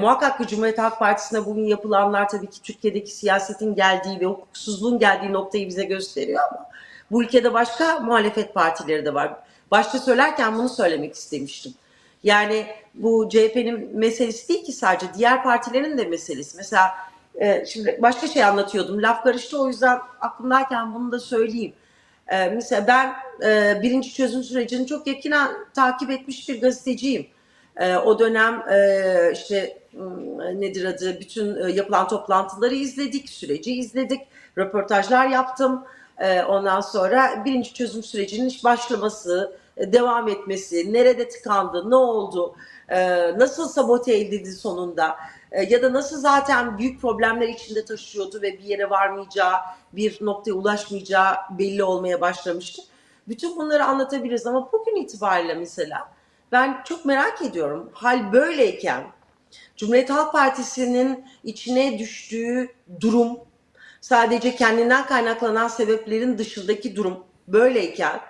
Muhakkak ki Cumhuriyet Halk Partisi'ne bugün yapılanlar tabii ki Türkiye'deki siyasetin geldiği ve hukuksuzluğun geldiği noktayı bize gösteriyor ama bu ülkede başka muhalefet partileri de var. Başta söylerken bunu söylemek istemiştim. Yani bu CHP'nin meselesi değil ki sadece diğer partilerin de meselesi. Mesela e, şimdi başka şey anlatıyordum. Laf karıştı o yüzden aklımdayken bunu da söyleyeyim. E, mesela ben e, birinci çözüm sürecini çok yakinen takip etmiş bir gazeteciyim. E, o dönem e, işte nedir adı bütün e, yapılan toplantıları izledik, süreci izledik, röportajlar yaptım. E, ondan sonra birinci çözüm sürecinin iş başlaması, e, devam etmesi, nerede tıkandı, ne oldu, e, nasıl sabote edildi sonunda ya da nasıl zaten büyük problemler içinde taşıyordu ve bir yere varmayacağı, bir noktaya ulaşmayacağı belli olmaya başlamıştı. Bütün bunları anlatabiliriz ama bugün itibariyle mesela ben çok merak ediyorum. Hal böyleyken Cumhuriyet Halk Partisi'nin içine düştüğü durum sadece kendinden kaynaklanan sebeplerin dışındaki durum böyleyken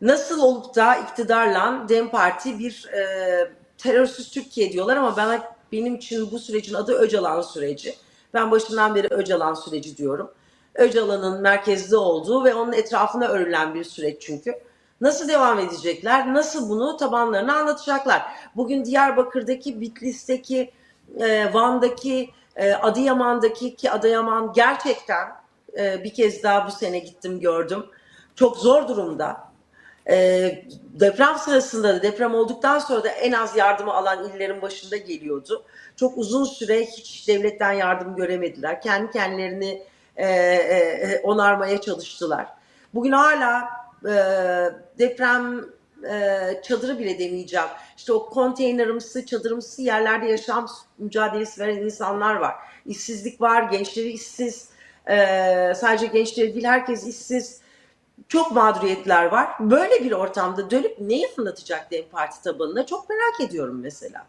nasıl olup da iktidarla Dem Parti bir e, terörsüz Türkiye diyorlar ama bana benim için bu sürecin adı Öcalan süreci. Ben başından beri Öcalan süreci diyorum. Öcalan'ın merkezde olduğu ve onun etrafına örülen bir süreç çünkü. Nasıl devam edecekler? Nasıl bunu tabanlarına anlatacaklar? Bugün Diyarbakır'daki, Bitlis'teki, e, Van'daki, e, Adıyaman'daki ki Adıyaman gerçekten e, bir kez daha bu sene gittim gördüm. Çok zor durumda. E, deprem sırasında da deprem olduktan sonra da en az yardımı alan illerin başında geliyordu. Çok uzun süre hiç devletten yardım göremediler. Kendi kendilerini e, e, onarmaya çalıştılar. Bugün hala e, deprem e, çadırı bile demeyeceğim. İşte o konteynerimsi, çadırımsı yerlerde yaşam mücadelesi veren insanlar var. İşsizlik var, gençleri işsiz. E, sadece gençleri değil herkes işsiz. Çok mağduriyetler var. Böyle bir ortamda dönüp neyi anlatacak DEM Parti tabanına çok merak ediyorum mesela.